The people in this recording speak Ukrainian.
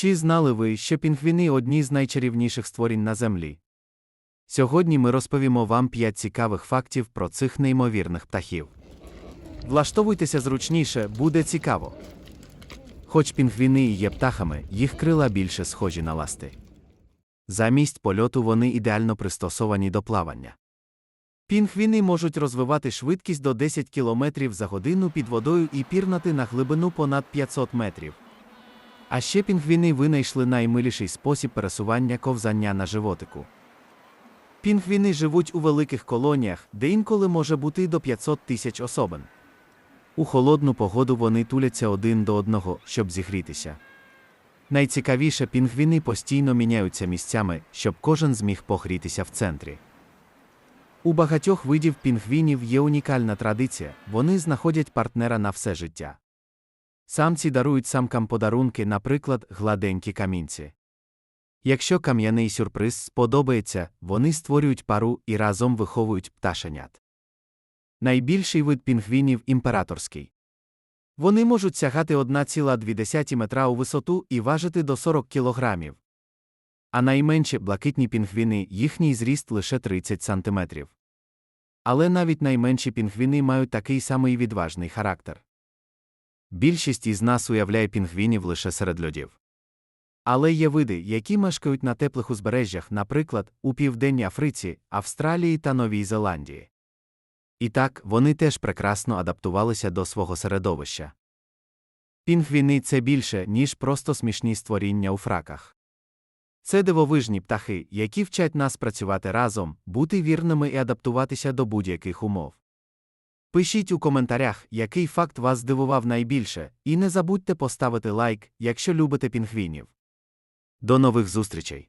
Чи знали ви, що пінгвіни одні з найчарівніших створінь на землі? Сьогодні ми розповімо вам 5 цікавих фактів про цих неймовірних птахів. Влаштовуйтеся зручніше, буде цікаво. Хоч пінгвіни і є птахами, їх крила більше схожі на ласти. Замість польоту вони ідеально пристосовані до плавання. Пінгвіни можуть розвивати швидкість до 10 км за годину під водою і пірнати на глибину понад 500 метрів. А ще пінгвіни винайшли наймиліший спосіб пересування ковзання на животику. Пінгвіни живуть у великих колоніях, де інколи може бути до 500 тисяч особин. У холодну погоду вони туляться один до одного, щоб зігрітися. Найцікавіше пінгвіни постійно міняються місцями, щоб кожен зміг погрітися в центрі. У багатьох видів пінгвінів є унікальна традиція вони знаходять партнера на все життя. Самці дарують самкам подарунки, наприклад, гладенькі камінці. Якщо кам'яний сюрприз сподобається, вони створюють пару і разом виховують пташенят. Найбільший вид пінгвінів імператорський. Вони можуть сягати 1,2 метра у висоту і важити до 40 кілограмів. А найменші блакитні пінгвіни їхній зріст лише 30 сантиметрів. Але навіть найменші пінгвіни мають такий самий відважний характер. Більшість із нас уявляє пінгвінів лише серед льодів. Але є види, які мешкають на теплих узбережжях, наприклад, у Південній Африці, Австралії та Новій Зеландії. І так, вони теж прекрасно адаптувалися до свого середовища. Пінгвіни це більше, ніж просто смішні створіння у фраках. Це дивовижні птахи, які вчать нас працювати разом, бути вірними і адаптуватися до будь-яких умов. Пишіть у коментарях, який факт вас здивував найбільше, і не забудьте поставити лайк, якщо любите пінгвінів. До нових зустрічей!